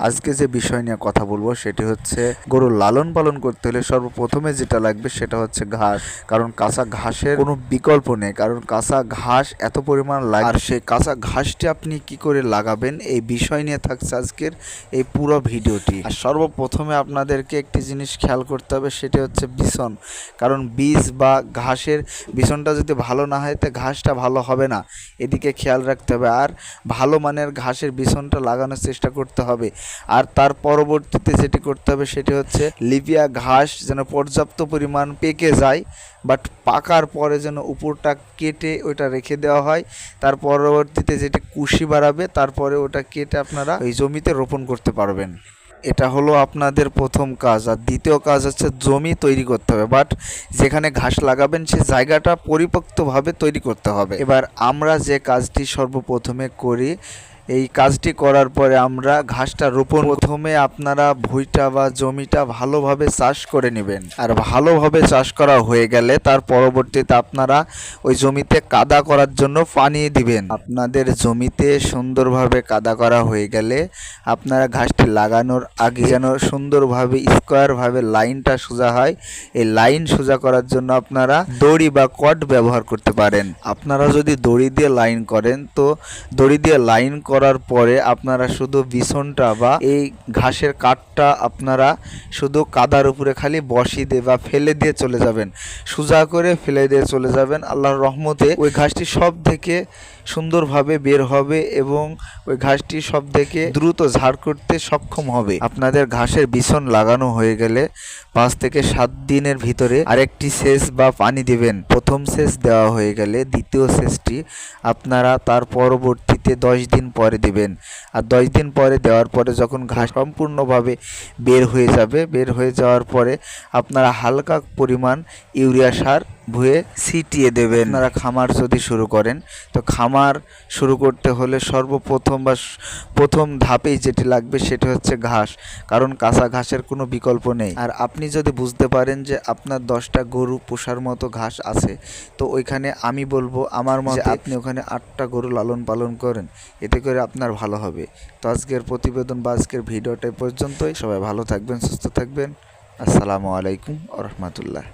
আজকে যে বিষয় নিয়ে কথা বলব সেটি হচ্ছে গরু লালন পালন করতে হলে সর্বপ্রথমে যেটা লাগবে সেটা হচ্ছে ঘাস। কারণ কাঁচা ঘাসের কোনো বিকল্প নেই। কারণ কাঁচা ঘাস এত পরিমাণ লাগে। আর সেই কাঁচা ঘাসটি আপনি কি করে লাগাবেন এই বিষয় নিয়ে থাকছে আজকের এই পুরো ভিডিওটি। আর সর্বপ্রথমে আপনাদেরকে একটি জিনিস খেয়াল করতে হবে, সেটি হচ্ছে বিছন। কারণ বীজ বা ঘাসের বিছনটা যদি ভালো না হয়, তো ঘাসটা ভালো হবে না। এদিকে খেয়াল রাখতে হবে। আর ভালো মানের ঘাসের বিছনটা লাগানোর চেষ্টা করতে হবে। আর তার পরবর্তীতে যেটি করতে হবে সেটি হচ্ছে লিবিয়া ঘাস যেন পর্যাপ্ত পরিমাণ পেকে যায় বাট পাকার পরে যেন উপরটা কেটে ওটা রেখে দেওয়া হয়। তার পরবর্তীতে যেটি কুশি বাড়াবে, তারপরে ওটা কেটে আপনারা ওই জমিতে রোপণ করতে পারবেন। এটা হলো আপনাদের প্রথম কাজ। আর দ্বিতীয় কাজ হচ্ছে জমি তৈরি করতে হবে বাট যেখানে ঘাস লাগাবেন সে জায়গাটা পরিপক্তভাবে তৈরি করতে হবে। এবার আমরা যে কাজটি সর্বপ্রথমে করি এই কাজটি করার পরে আমরা ঘাসটা রোপণ প্রথমে আপনারা ভুইটা বা জমিটা ভালোভাবে চাষ করে নেবেন। আর ভালোভাবে চাষ করা হয়ে গেলে তার পরবর্তীতে আপনারা ওই জমিতে কাদা করার জন্য পানি দিবেন। আপনাদের জমিতে সুন্দরভাবে কাদা করা হয়ে গেলে আপনারা ঘাসটি লাগানোর আগে যেন সুন্দরভাবে, স্কোয়ারভাবে লাইনটা সোজা হয়। এই লাইন সোজা করার জন্য আপনারা দড়ি বা কট ব্যবহার করতে পারেন। আপনারা যদি দড়ি দিয়ে লাইন করেন তো দড়ি দিয়ে লাইন করার পরে আপনারা শুধু বিছনটা বা এই ঘাসের কাঠটা আপনারা শুধু কাদার উপরে খালি বসিয়ে দিয়ে বা ফেলে দিয়ে চলে যাবেন। সোজা করে ফেলে দিয়ে চলে যাবেন। আল্লাহর রহমতে ওই ঘাসটি সব থেকে সুন্দরভাবে বের হবে এবং ওই ঘাসটি সব থেকে দ্রুত ঝাড় করতে সক্ষম হবে। আপনাদের ঘাসের বিছন লাগানো হয়ে গেলে পাঁচ থেকে সাত দিনের ভিতরে আরেকটি সেচ বা পানি দিবেন। প্রথম সেচ দেওয়া হয়ে গেলে দ্বিতীয় সেচটি আপনারা তার পরবর্তীতে দশ দিন পরে দেবেন। আর দশ দিন পরে দেওয়ার পরে যখন ঘাস সম্পূর্ণভাবে বের হয়ে যাবে, বের হয়ে যাওয়ার পরে আপনারা হালকা পরিমাণ ইউরিয়া সার ভুয়ে ছিটিয়ে দেবেন। আপনারা খামার যদি শুরু করেন তো খামার শুরু করতে হলে সর্বপ্রথম বা প্রথম ধাপেই যেটি লাগবে সেটি হচ্ছে ঘাস কারণ কাঁচা ঘাসের কোনো বিকল্প নেই। আর আপনি যদি বুঝতে পারেন যে আপনার দশটা গরু পোষার মতো ঘাস আছে তো ওইখানে আমি বলব আমার মতে আপনি ওখানে আটটা গরু লালন পালন করেন এতে করে আপনার ভালো হবে। তো আজকের প্রতিবেদন বা আজকের ভিডিওটা পর্যন্তই। সবাই ভালো থাকবেন সুস্থ থাকবেন। আসসালামু আলাইকুম আ রহমতুল্লাহ।